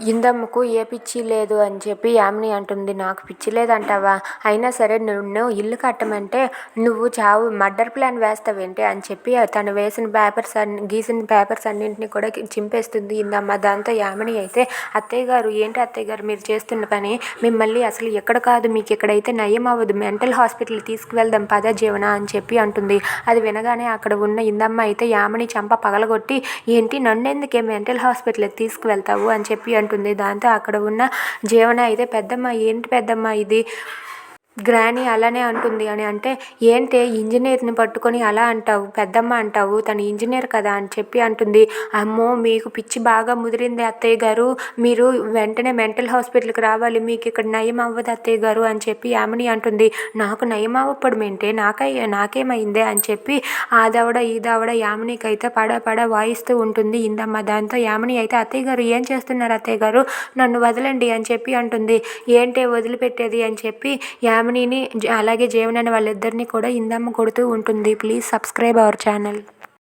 ఇందమ్మకు ఏ పిచ్చి లేదు అని చెప్పి యామిని అంటుంది. నాకు పిచ్చి లేదంటావా? అయినా సరే నిన్ను ఇల్లు కట్టమంటే నువ్వు చావు మర్డర్ ప్లాన్ వేస్తావేంటి అని చెప్పి తను వేసిన పేపర్స్ అన్ని గీసిన పేపర్స్ అన్నింటినీ కూడా చింపేస్తుంది ఇందమ్మ. దాంతో యామిని అయితే అత్తయ్య గారు ఏంటి అత్తయ్య గారు మీరు చేస్తున్న పని? మిమ్మల్ని అసలు ఎక్కడ కాదు మీకు ఇక్కడైతే నయం అవ్వదు మెంటల్ హాస్పిటల్కి తీసుకువెళ్దాం పద జీవన అని చెప్పి అంటుంది. అది వినగానే అక్కడ ఉన్న ఇందమ్మ అయితే యామిని చంప పగలగొట్టి ఏంటి నన్నెందుకే మెంటల్ హాస్పిటల్కి తీసుకువెళ్తావు అని చెప్పి అంటుంది. దాంతో అక్కడ ఉన్న జీవన అయితే పెద్దమ్మ ఏంటి పెద్దమ్మ ఇది గ్రాని అలానే అంటుంది అని అంటే ఏంటే ఇంజనీర్ని పట్టుకొని అలా అంటావు పెద్దమ్మ అంటావు తను ఇంజనీర్ కదా అని చెప్పి అంటుంది. అమ్మో మీకు పిచ్చి బాగా ముదిరింది అత్తయ్య గారు. మీరు వెంటనే మెంటల్ హాస్పిటల్కి రావాలి మీకు ఇక్కడ నయం అవ్వదు అత్తయ్య గారు అని చెప్పి యామిని అంటుంది. నాకు నయం అవ్వకపోవడం ఏంటే? నాకై నాకేమైందే? అని చెప్పి ఆ దవడ ఈ దవడ యామినికి అయితే పడ పడ వాయిస్తూ ఉంటుంది. ఇందమ్మ దాంతో యామిని అయితే అత్తయ్య గారు ఏం చేస్తున్నారు అత్తయ్య గారు? నన్ను వదలండి అని చెప్పి అంటుంది. ఏంటే వదిలిపెట్టేది? అని చెప్పి యామినిని అలాగే జీవన్ అనే వాళ్ళిద్దరిని కూడా ఇందమ్మ కొడుతూ ఉంటుంది. Please subscribe our channel.